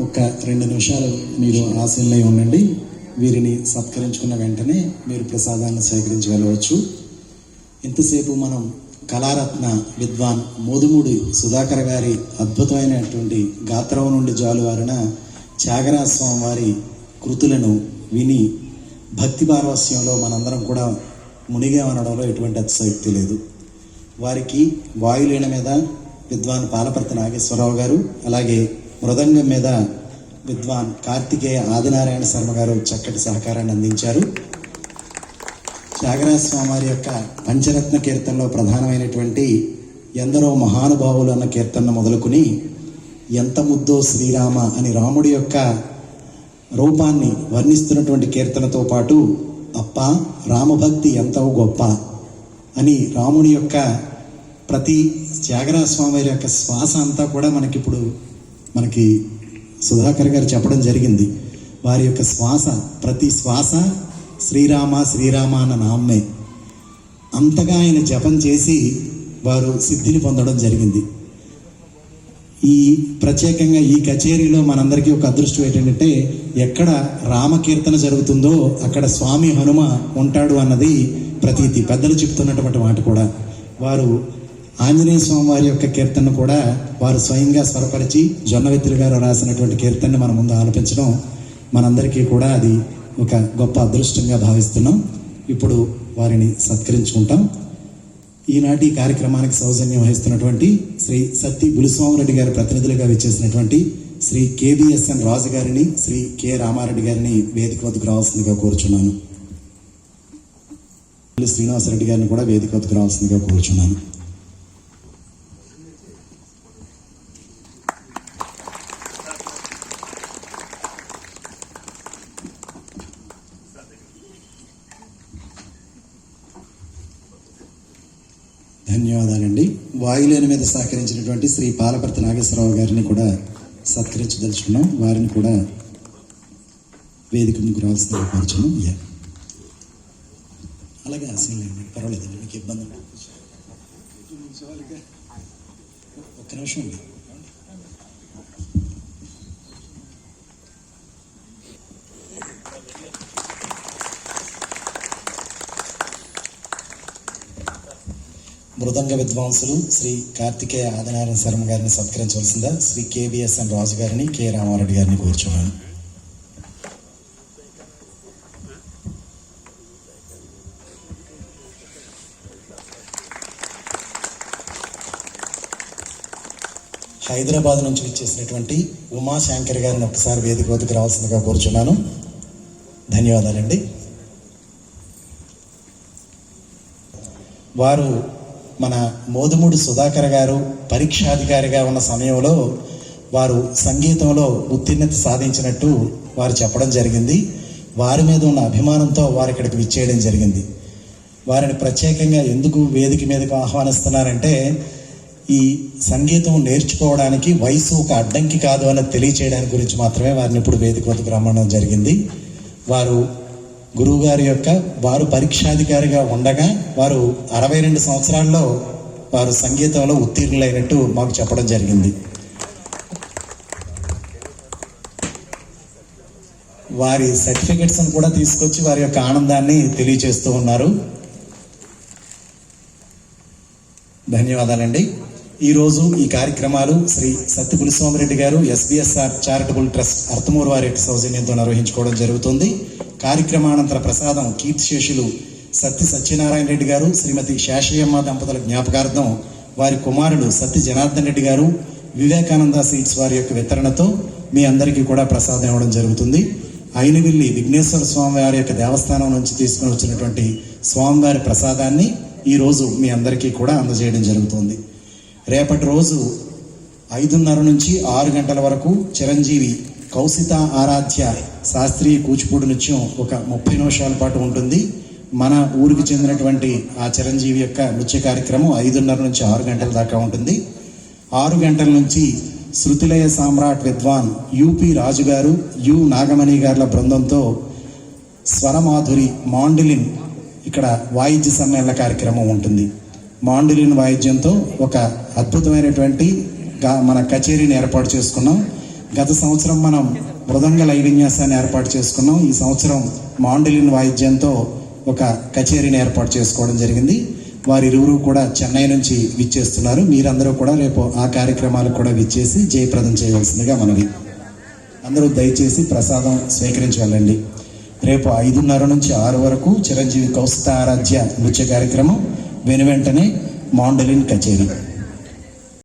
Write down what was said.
ఒక రెండు నిమిషాలు మీరు ఆశీనులై ఉండండి. వీరిని సత్కరించుకున్న వెంటనే మీరు ప్రసాదాన్ని సేకరించగలవచ్చు ఇంతసేపు మనం కళారత్న విద్వాన్ మోదుమూడి సుధాకర్ గారి అద్భుతమైనటువంటి గాత్రం నుండి జాలువారిన త్యాగరాజస్వామి వారి కృతులను విని భక్తి పారవస్యంలో మనందరం కూడా మునిగా అనడంలో ఎటువంటి అతిశక్తి లేదు. వారికి వాయులీన మీద విద్వాన్ పాలపర్తి నాగేశ్వరరావు గారు అలాగే మృదంగం మీద విద్వాన్ కార్తికేయ ఆదినారాయణ శర్మ గారు చక్కటి సహకారాన్ని అందించారు. త్యాగరాజ స్వామి వారి యొక్క పంచరత్న కీర్తనలో ప్రధానమైనటువంటి ఎందరో మహానుభావులు అన్న కీర్తనను మొదలుకుని ఎంత ముద్దో శ్రీరామ అని రాముడి యొక్క రూపాన్ని వర్ణిస్తున్నటువంటి కీర్తనతో పాటు అప్ప రామభక్తి ఎంతో గొప్ప అని రాముడి యొక్క ప్రతి త్యాగరాజ స్వామి వారి యొక్క శ్వాస అంతా కూడా మనకిప్పుడు మనకి సుధాకర్ గారు చెప్పడం జరిగింది. వారి యొక్క శ్వాస ప్రతి శ్వాస శ్రీరామ శ్రీరామ అన్న నామ్మే అంతగా ఆయన జపం చేసి వారు సిద్ధిని పొందడం జరిగింది. ఈ ప్రత్యేకంగా ఈ కచేరీలో మనందరికీ ఒక అదృష్టం ఏంటంటే ఎక్కడ రామకీర్తన జరుగుతుందో అక్కడ స్వామి హనుమ ఉంటాడు అన్నది ప్రతీతి పెద్దలు చెప్తున్నటువంటి మాట కూడా. వారు ఆంజనేయ స్వామి వారి యొక్క కీర్తన కూడా వారు స్వయంగా స్వరపరిచి జొన్నవిత్రి గారు రాసినటువంటి కీర్తనని మన ముందు ఆలపించడం మనందరికీ కూడా అది ఒక గొప్ప అదృష్టంగా భావిస్తున్నాం. ఇప్పుడు వారిని సత్కరించుకుంటాం. ఈనాటి కార్యక్రమానికి సౌజన్యం వహిస్తున్నటువంటి శ్రీ సత్తి బులిస్వామిరెడ్డి గారి ప్రతినిధులుగా విచ్చేసినటువంటి శ్రీ కేబిఎస్ఎన్ రాజు గారిని శ్రీ కె రామారెడ్డి గారిని వేదిక వద్దకు రావాల్సిందిగా కోరుచున్నాను. శ్రీనివాసరెడ్డి గారిని కూడా వేదిక వద్దకు రావాల్సిందిగా కోరుచున్నాను. ధన్యవాదాలండి. వాయులేని మీద సహకరించినటువంటి శ్రీ పాలపర్తి నాగేశ్వరరావు గారిని కూడా సత్కరించదలుచుకున్నాం. వారిని కూడా వేదిక ముందుకు రావాల్సిన కోరుచున్నాం. యా. అలాగే అసలు పర్వాలేదండి మీకు ఇబ్బంది ఒక్క నిమిషం అండి మృదంగ విద్వాంసులు శ్రీ కార్తికేయ ఆదినారాయణ శర్మ గారిని సత్కరించవలసిందా శ్రీ కేవీఎస్ఎన్ రాజు గారిని కె రామారెడ్డి గారిని కోరుచున్నాను. హైదరాబాద్ నుంచి వచ్చేసినటువంటి ఉమాశంకర్ గారిని ఒకసారి వేదిక వద్దకు రావాల్సిందిగా కోరుచున్నాను. ధన్యవాదాలండి. వారు మన మోదుముడు సుధాకర్ గారు పరీక్షాధికారిగా ఉన్న సమయంలో వారు సంగీతంలో ఉత్తీర్ణత సాధించినట్టు వారు చెప్పడం జరిగింది. వారి మీద ఉన్న అభిమానంతో వారు ఇక్కడికి విచ్చేయడం జరిగింది. వారిని ప్రత్యేకంగా ఎందుకు వేదిక మీదకు ఆహ్వానిస్తున్నారంటే ఈ సంగీతం నేర్చుకోవడానికి వయసు ఒక అడ్డంకి కాదు అని తెలియచేయడానికి గురించి మాత్రమే వారిని ఇప్పుడు వేదిక వద్దకు రమ్మడం జరిగింది. వారు గురువుగారి యొక్క వారు పరీక్షాధికారిగా ఉండగా వారు అరవై రెండు సంవత్సరాల్లో వారు సంగీతంలో ఉత్తీర్ణులైనట్టు మాకు చెప్పడం జరిగింది. వారి సర్టిఫికెట్స్ కూడా తీసుకొచ్చి వారి యొక్క ఆనందాన్ని తెలియచేస్తూ ఉన్నారు. ధన్యవాదాలండి. ఈరోజు ఈ కార్యక్రమాలు శ్రీ సత్య పులిస్వామిరెడ్డి గారు ఎస్బీఎస్ఆర్ చారిటబుల్ ట్రస్ట్ అర్థమూరు వారి యొక్క సౌజన్యంతో నిర్వహించుకోవడం జరుగుతుంది. కార్యక్రమానంతర ప్రసాదం కీర్తిశేషులు సత్య సత్యనారాయణ రెడ్డి గారు శ్రీమతి శేషయ్యమ్మ దంపతుల జ్ఞాపకార్థం వారి కుమారుడు సత్య జనార్దన్ రెడ్డి గారు వివేకానంద సీట్స్ వారి యొక్క వితరణతో మీ అందరికీ కూడా ప్రసాదం ఇవ్వడం జరుగుతుంది. అయినవిల్లి విఘ్నేశ్వర స్వామి వారి యొక్క దేవస్థానం నుంచి తీసుకుని వచ్చినటువంటి స్వామివారి ప్రసాదాన్ని ఈ రోజు మీ అందరికీ కూడా అందజేయడం జరుగుతుంది. రేపటి రోజు ఐదున్నర నుంచి ఆరు గంటల వరకు చిరంజీవి కౌశిత ఆరాధ్య శాస్త్రీయ కూచిపూడి నృత్యం ఒక ముప్పై నిమిషాల పాటు ఉంటుంది. మన ఊరికి చెందినటువంటి ఆ చిరంజీవి యొక్క నృత్య కార్యక్రమం ఐదున్నర నుంచి ఆరు గంటల దాకా ఉంటుంది. ఆరు గంటల నుంచి శృతిలయ సామ్రాట్ విద్వాన్ యూపి రాజు గారు యు నాగమణి గారుల బృందంతో స్వరమాధురి మాండిలిన్ ఇక్కడ వాయిద్య సమ్మేళన కార్యక్రమం ఉంటుంది. మాండిలిన్ వాయిద్యంతో ఒక అద్భుతమైనటువంటి మన కచేరీని ఏర్పాటు చేసుకున్నాం. గత సంవత్సరం మనం మృదంగ లయ విన్యాసాన్ని ఏర్పాటు చేసుకున్నాం. ఈ సంవత్సరం మాండలిన్ వాయిద్యంతో ఒక కచేరీని ఏర్పాటు చేసుకోవడం జరిగింది. వారి ఇరువురు కూడా చెన్నై నుంచి విచ్చేస్తున్నారు. మీరందరూ కూడా రేపు ఆ కార్యక్రమాలకు కూడా విచ్చేసి జయప్రదం చేయవలసిందిగా మనవి. అందరూ దయచేసి ప్రసాదం స్వీకరించి వెళ్ళండి. రేపు ఐదున్నర నుంచి ఆరు వరకు చిరంజీవి కౌస్తారాధ్య ఆరాధ్య నృత్య కార్యక్రమం. వెను వెంటనే మాండలిన్ కచేరీ.